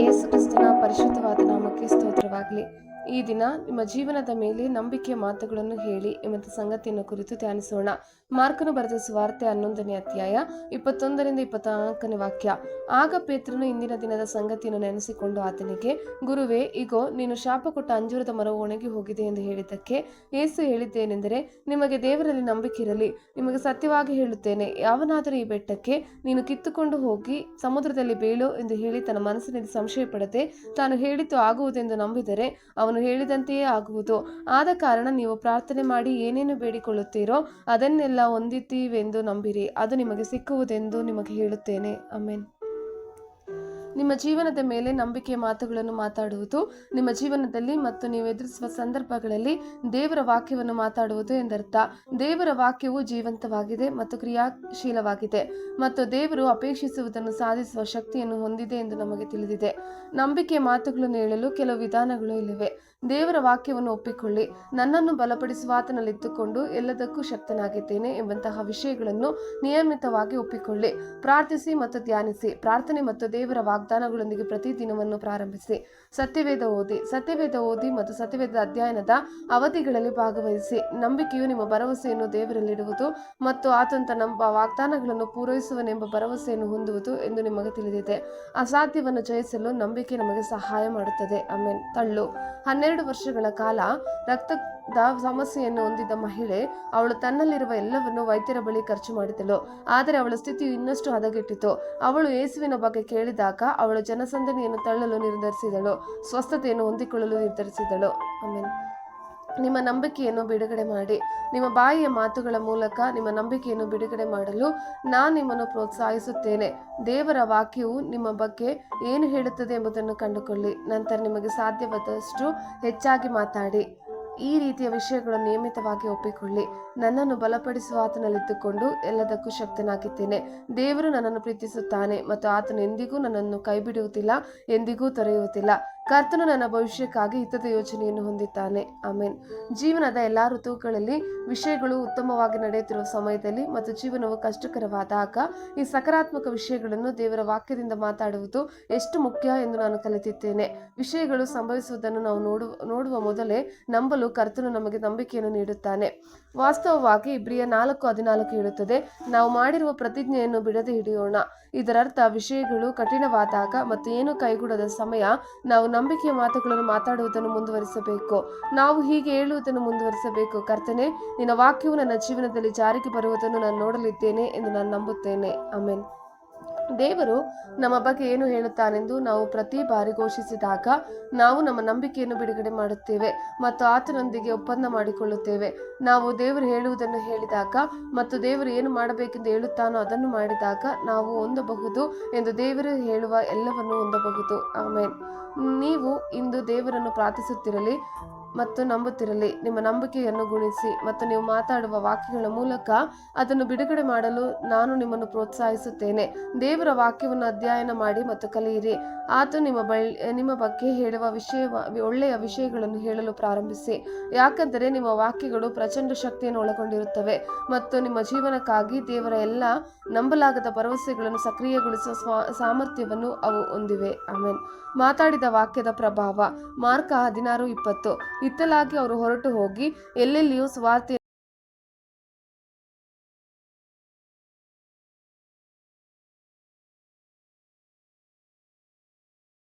ಯೇಸು ಕ್ರಿಸ್ತನ ಪರಿಶುದ್ಧವಾದ ನಾಮಕ್ಕೆ ಸ್ತೋತ್ರವಾಗಲಿ. ಈ ದಿನ ನಿಮ್ಮ ಜೀವನದ ಮೇಲೆ ನಂಬಿಕೆಯ ಮಾತುಗಳನ್ನು ಹೇಳಿ ಎಂಬ ಸಂಗತಿಯನ್ನು ಕುರಿತು ಧ್ಯಾನಿಸೋಣ. ಮಾರ್ಕನು ಬರೆದ ಸುವಾರ್ತೆ ಹನ್ನೊಂದನೇ ಅಧ್ಯಾಯ, ಇಪ್ಪತ್ತೊಂದರಿಂದ ಇಪ್ಪತ್ನಾಲ್ಕನೇ ವಾಕ್ಯ. ಆಗ ಪೇತ್ರನು ಇಂದಿನ ದಿನದ ಸಂಗತಿಯನ್ನು ನೆನೆಸಿಕೊಂಡು ಆತನಿಗೆ, ಗುರುವೇ, ಇಗೋ, ನೀನು ಶಾಪ ಕೊಟ್ಟ ಅಂಜೂರದ ಮರವು ಒಣಗಿ ಹೋಗಿದೆ ಎಂದು ಹೇಳಿದ್ದಕ್ಕೆ ಏಸು ಹೇಳಿದ್ದೇನೆಂದರೆ, ನಿಮಗೆ ದೇವರಲ್ಲಿ ನಂಬಿಕೆ ಇರಲಿ. ನಿಮಗೆ ಸತ್ಯವಾಗಿ ಹೇಳುತ್ತೇನೆ, ಯಾವನಾದರೂ ಈ ಬೆಟ್ಟಕ್ಕೆ ನೀನು ಕಿತ್ತುಕೊಂಡು ಹೋಗಿ ಸಮುದ್ರದಲ್ಲಿ ಬೀಳು ಎಂದು ಹೇಳಿ ತನ್ನ ಮನಸ್ಸಿನಲ್ಲಿ ಸಂಶಯ ಪಡದೆ ತಾನು ಹೇಳಿದ್ದು ಆಗುವುದೆಂದು ನಂಬಿದರೆ ಹೇಳಿದಂತೆಯೇ ಆಗುವುದು. ಆದ ಕಾರಣ ನೀವು ಪ್ರಾರ್ಥನೆ ಮಾಡಿ ಏನೇನು ಬೇಡಿಕೊಳ್ಳುತ್ತೀರೋ ಅದನ್ನೆಲ್ಲ ಹೊಂದಿದ್ದೀವೆಂದು ನಂಬಿರಿ. ಅದು ನಿಮಗೆ ಸಿಕ್ಕುವುದೆಂದು ನಿಮಗೆ ಹೇಳುತ್ತೇನೆ. ಆಮೇನ್. ನಿಮ್ಮ ಜೀವನದ ಮೇಲೆ ನಂಬಿಕೆಯ ಮಾತುಗಳನ್ನು ಮಾತಾಡುವುದು, ನಿಮ್ಮ ಜೀವನದಲ್ಲಿ ಮತ್ತು ನೀವು ಎದುರಿಸುವ ಸಂದರ್ಭಗಳಲ್ಲಿ ದೇವರ ವಾಕ್ಯವನ್ನು ಮಾತಾಡುವುದು ಎಂದರ್ಥ. ದೇವರ ವಾಕ್ಯವು ಜೀವಂತವಾಗಿದೆ ಮತ್ತು ಕ್ರಿಯಾಶೀಲವಾಗಿದೆ ಮತ್ತು ದೇವರು ಅಪೇಕ್ಷಿಸುವುದನ್ನು ಸಾಧಿಸುವ ಶಕ್ತಿಯನ್ನು ಹೊಂದಿದೆ ಎಂದು ನಮಗೆ ತಿಳಿದಿದೆ. ನಂಬಿಕೆಯ ಮಾತುಗಳನ್ನು ಹೇಳಲು ಕೆಲವು ವಿಧಾನಗಳು ಇಲ್ಲಿವೆ. ದೇವರ ವಾಕ್ಯವನ್ನು ಒಪ್ಪಿಕೊಳ್ಳಿ. ನನ್ನನ್ನು ಬಲಪಡಿಸುವ ಆತನಲ್ಲಿದ್ದುಕೊಂಡು ಎಲ್ಲದಕ್ಕೂ ಶಕ್ತನಾಗಿದ್ದೇನೆ ಎಂಬಂತಹ ವಿಷಯಗಳನ್ನು ನಿಯಮಿತವಾಗಿ ಒಪ್ಪಿಕೊಳ್ಳಿ. ಪ್ರಾರ್ಥಿಸಿ ಮತ್ತು ಧ್ಯಾನಿಸಿ. ಪ್ರಾರ್ಥನೆ ಮತ್ತು ದೇವರ ವಾಗ್ದಾನಗಳೊಂದಿಗೆ ಪ್ರತಿದಿನವನ್ನು ಪ್ರಾರಂಭಿಸಿ. ಸತ್ಯವೇದ ಓದಿ. ಸತ್ಯವೇದ ಓದಿ ಮತ್ತು ಸತ್ಯವೇದ ಅಧ್ಯಯನದ ಅವಧಿಗಳಲ್ಲಿ ಭಾಗವಹಿಸಿ. ನಂಬಿಕೆಯು ನಿಮ್ಮ ಭರವಸೆಯನ್ನು ದೇವರಲ್ಲಿಡುವುದು ಮತ್ತು ಆತಂತ ನಂಬ ವಾಗ್ದಾನಗಳನ್ನು ಪೂರೈಸುವನೆಂಬ ಭರವಸೆಯನ್ನು ಹೊಂದುವುದು ಎಂದು ನಿಮಗೆ ತಿಳಿದಿದೆ. ಅಸಾಧ್ಯವನ್ನು ಜಯಿಸಲು ನಂಬಿಕೆ ನಮಗೆ ಸಹಾಯ ಮಾಡುತ್ತದೆ. ಆಮೇಲೆ ತಳ್ಳು. ಹನ್ನೆರಡು ವರ್ಷಗಳ ಕಾಲ ರಕ್ತದ ಸಮಸ್ಯೆಯನ್ನು ಹೊಂದಿದ್ದ ಮಹಿಳೆ, ಅವಳು ತನ್ನಲ್ಲಿರುವ ಎಲ್ಲವನ್ನು ವೈದ್ಯರ ಬಳಿ ಖರ್ಚು ಮಾಡಿದಳು. ಆದರೆ ಅವಳ ಸ್ಥಿತಿಯು ಇನ್ನಷ್ಟು ಹದಗೆಟ್ಟಿತು. ಅವಳು ಯೇಸುವಿನ ಬಗ್ಗೆ ಕೇಳಿದಾಗ ಅವಳು ಜನಸಂದಣಿಯನ್ನು ತಳ್ಳಲು ನಿರ್ಧರಿಸಿದಳು, ಸ್ವಸ್ಥತೆಯನ್ನು ಹೊಂದಿಕೊಳ್ಳಲು ನಿರ್ಧರಿಸಿದಳು. ಆಮೇಲೆ ನಿಮ್ಮ ನಂಬಿಕೆಯನ್ನು ಬಿಡುಗಡೆ ಮಾಡಿ, ನಿಮ್ಮ ಬಾಯಿಯ ಮಾತುಗಳ ಮೂಲಕ ನಿಮ್ಮ ನಂಬಿಕೆಯನ್ನು ಬಿಡುಗಡೆ ಮಾಡಲು ನಾನು ನಿಮ್ಮನ್ನು ಪ್ರೋತ್ಸಾಹಿಸುತ್ತೇನೆ. ದೇವರ ವಾಕ್ಯವು ನಿಮ್ಮ ಬಗ್ಗೆ ಏನು ಹೇಳುತ್ತದೆ ಎಂಬುದನ್ನು ಕಂಡುಕೊಳ್ಳಿ. ನಂತರ ನಿಮಗೆ ಸಾಧ್ಯವಾದಷ್ಟು ಹೆಚ್ಚಾಗಿ ಮಾತಾಡಿ. ಈ ರೀತಿಯ ವಿಷಯಗಳನ್ನು ನಿಯಮಿತವಾಗಿ ಒಪ್ಪಿಕೊಳ್ಳಿ. ನನ್ನನ್ನು ಬಲಪಡಿಸುವ ಆತನಲ್ಲಿದ್ದುಕೊಂಡು ಎಲ್ಲದಕ್ಕೂ ಶಕ್ತನಾಗಿದ್ದೇನೆ. ದೇವರು ನನ್ನನ್ನು ಪ್ರೀತಿಸುತ್ತಾನೆ ಮತ್ತು ಆತನು ಎಂದಿಗೂ ನನ್ನನ್ನು ಕೈಬಿಡುವುದಿಲ್ಲ, ಎಂದಿಗೂ ತೊರೆಯುವುದಿಲ್ಲ. ಕರ್ತನು ನನ್ನ ಭವಿಷ್ಯಕ್ಕಾಗಿ ಹಿತದ ಯೋಜನೆಯನ್ನು ಹೊಂದಿದ್ದಾನೆ. ಆಮೇನ್. ಜೀವನದ ಎಲ್ಲ ಋತುಗಳಲ್ಲಿ ವಿಷಯಗಳು ಉತ್ತಮವಾಗಿ ನಡೆಯುತ್ತಿರುವ ಸಮಯದಲ್ಲಿ ಮತ್ತು ಜೀವನವು ಕಷ್ಟಕರವಾದಾಗ ಈ ಸಕಾರಾತ್ಮಕ ವಿಷಯಗಳನ್ನು ದೇವರ ವಾಕ್ಯದಿಂದ ಮಾತಾಡುವುದು ಎಷ್ಟು ಮುಖ್ಯ ಎಂದು ನಾನು ಕಲಿತಿದ್ದೇನೆ. ವಿಷಯಗಳು ಸಂಭವಿಸುವುದನ್ನು ನಾವು ನೋಡುವ ನೋಡುವ ಮೊದಲೇ ನಂಬಲು ಕರ್ತನು ನಮಗೆ ನಂಬಿಕೆಯನ್ನು ನೀಡುತ್ತಾನೆ. ವಾಸ್ತವವಾಗಿ ಇಬ್ರಿಯ ನಾಲ್ಕು ಹದಿನಾಲ್ಕು ಹೇಳುತ್ತದೆ, ನಾವು ಮಾಡಿರುವ ಪ್ರತಿಜ್ಞೆಯನ್ನು ಬಿಡದೆ ಹಿಡಿಯೋಣ. ಇದರರ್ಥ, ವಿಷಯಗಳು ಕಠಿಣವಾದಾಗ ಮತ್ತು ಏನು ಕೈಗೂಡದ ಸಮಯ, ನಾವು ನಂಬಿಕೆಯ ಮಾತುಗಳನ್ನು ಮಾತಾಡುವುದನ್ನು ಮುಂದುವರಿಸಬೇಕು. ನಾವು ಹೀಗೆ ಹೇಳುವುದನ್ನು ಮುಂದುವರಿಸಬೇಕು. ಕರ್ತನೆ, ನಿನ್ನ ವಾಕ್ಯವು ನನ್ನ ಜೀವನದಲ್ಲಿ ಜಾರಿಗೆ ಬರುವುದನ್ನು ನಾನು ನೋಡಲಿದ್ದೇನೆ ಎಂದು ನಾನು ನಂಬುತ್ತೇನೆ. ಆಮೇನ್. ದೇವರು ನಮ್ಮ ಬಗ್ಗೆ ಏನು ಹೇಳುತ್ತಾನೆಂದು ನಾವು ಪ್ರತಿ ಬಾರಿ ಘೋಷಿಸಿದಾಗ ನಾವು ನಮ್ಮ ನಂಬಿಕೆಯನ್ನು ಬಿಡುಗಡೆ ಮಾಡುತ್ತೇವೆ ಮತ್ತು ಆತನೊಂದಿಗೆ ಒಪ್ಪಂದ ಮಾಡಿಕೊಳ್ಳುತ್ತೇವೆ. ನಾವು ದೇವರು ಹೇಳುವುದನ್ನು ಹೇಳಿದಾಗ ಮತ್ತು ದೇವರು ಏನು ಮಾಡಬೇಕೆಂದು ಹೇಳುತ್ತಾನೋ ಅದನ್ನು ಮಾಡಿದಾಗ ನಾವು ಹೊಂದಬಹುದು ಎಂದು ದೇವರು ಹೇಳುವ ಎಲ್ಲವನ್ನು ಹೊಂದಬಹುದು. ಆಮೇನ್. ನೀವು ಇಂದು ದೇವರನ್ನು ಪ್ರಾರ್ಥಿಸುತ್ತಿರಲಿ. ಮತ್ತು ನಂಬುತ್ತಿರಲಿ. ನಿಮ್ಮ ನಂಬಿಕೆಯನ್ನು ಗುಣಿಸಿ ಮತ್ತು ನೀವು ಮಾತಾಡುವ ವಾಕ್ಯಗಳ ಮೂಲಕ ಅದನ್ನು ಬಿಡುಗಡೆ ಮಾಡಲು ನಾನು ನಿಮ್ಮನ್ನು ಪ್ರೋತ್ಸಾಹಿಸುತ್ತೇನೆ. ದೇವರ ವಾಕ್ಯವನ್ನು ಅಧ್ಯಯನ ಮಾಡಿ ಮತ್ತು ಕಲಿಯಿರಿ. ಆತ ನಿಮ್ಮ ಬಳಿ, ನಿಮ್ಮ ಬಗ್ಗೆ ಹೇಳುವ ವಿಷಯ, ಒಳ್ಳೆಯ ವಿಷಯಗಳನ್ನು ಹೇಳಲು ಪ್ರಾರಂಭಿಸಿ. ಯಾಕೆಂದರೆ ನಿಮ್ಮ ವಾಕ್ಯಗಳು ಪ್ರಚಂಡ ಶಕ್ತಿಯನ್ನು ಒಳಗೊಂಡಿರುತ್ತವೆ ಮತ್ತು ನಿಮ್ಮ ಜೀವನಕ್ಕಾಗಿ ದೇವರ ಎಲ್ಲ ನಂಬಲಾಗದ ಭರವಸೆಗಳನ್ನು ಸಕ್ರಿಯಗೊಳಿಸುವ ಸ್ವಾ, ಸಾಮರ್ಥ್ಯವನ್ನು ಅವು ಹೊಂದಿವೆ. ಆಮೇನ್. ಮಾತಾಡಿದ ವಾಕ್ಯದ ಪ್ರಭಾವ. ಮಾರ್ಕ ಹದಿನಾರು ಇಪ್ಪತ್ತು. ಇತ್ತಲಾಗಿ ಅವರು ಹೊರಟು ಹೋಗಿ ಎಲ್ಲೆಲ್ಲಿಯೂ ಸುವಾರ್ತೆ